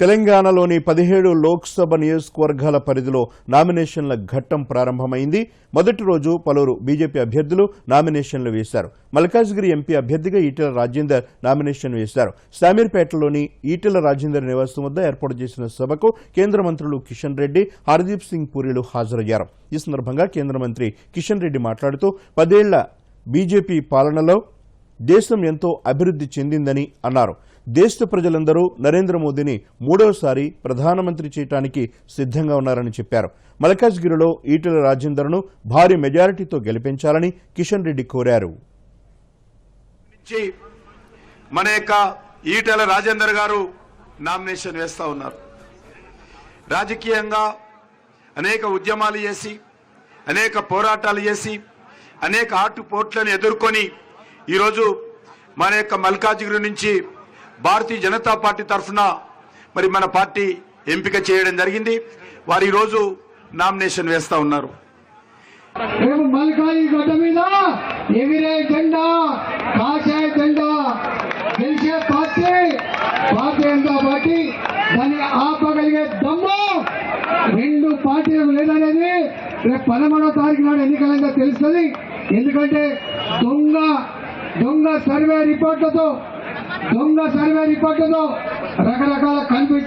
తెలంగాణలోని పదిహేడు లోక్సభ నియోజకవర్గాల పరిధిలో నామినేషన్ల ఘట్టం ప్రారంభమైంది. మొదటి రోజు పలువురు బీజేపీ అభ్యర్థులు నామినేషన్లు వేశారు. మల్కాజ్గిరి ఎంపీ అభ్యర్థిగా ఈటెల రాజేందర్ నామినేషన్ వేశారు. శామీర్పేటలోని ఈటెల రాజేందర్ నివాసం వద్ద ఏర్పాటు చేసిన సభకు కేంద్ర మంత్రులు కిషన్ రెడ్డి హర్దీప్ సింగ్ పూరీలు హాజరయ్యారు. ఈ సందర్భంగా కేంద్ర మంత్రి కిషన్ రెడ్డి మాట్లాడుతూ పదేళ్ళ బీజేపీ పాలనలో దేశం ఎంతో అభివృద్ధి చెందిందని అన్నారు. దేశ ప్రజలందరూ నరేంద్ర మోదీని మూడవసారి ప్రధానమంత్రి చేయటానికి సిద్ధంగా ఉన్నారని చెప్పారు. మల్కాజ్గిరిలో ఈటెల రాజేందర్ను భారీ మెజారిటీతో గెలిపించాలని కిషన్ రెడ్డి కోరారు. మన యొక్క ఈటెల రాజేందర్ గారు నామినేషన్ వేస్తా ఉన్నారు. రాజకీయంగా అనేక ఉద్యమాలు చేసి అనేక పోరాటాలు చేసి అనేక ఆటుపోట్లను ఎదుర్కొని ఈరోజు మన యొక్క మల్కాజ్గిరి నుంచి భారతీయ జనతా పార్టీ తరఫున మరి మన పార్టీ ఎంపిక చేయడం జరిగింది. వారు ఈరోజు నామినేషన్ వేస్తా ఉన్నారు. మేము మల్కాయి గడ్డ మీద ఎగిరే జెండా కాషాయ జెండా గెలిచే పార్టీ భారతీయ జనతా పార్టీ దాన్ని ఆపగలిగే దమ్ము రెండు పార్టీలకు లేదనేది రేపు పదమూడో తారీఖు నాడు ఎన్నికలంగా తెలుస్తుంది. ఎందుకంటే దొంగ దొంగ సర్వే రిపోర్ట్లతో దొంగ సర్వే రిపోర్టులో రకరకాల కన్ఫ్యూజ్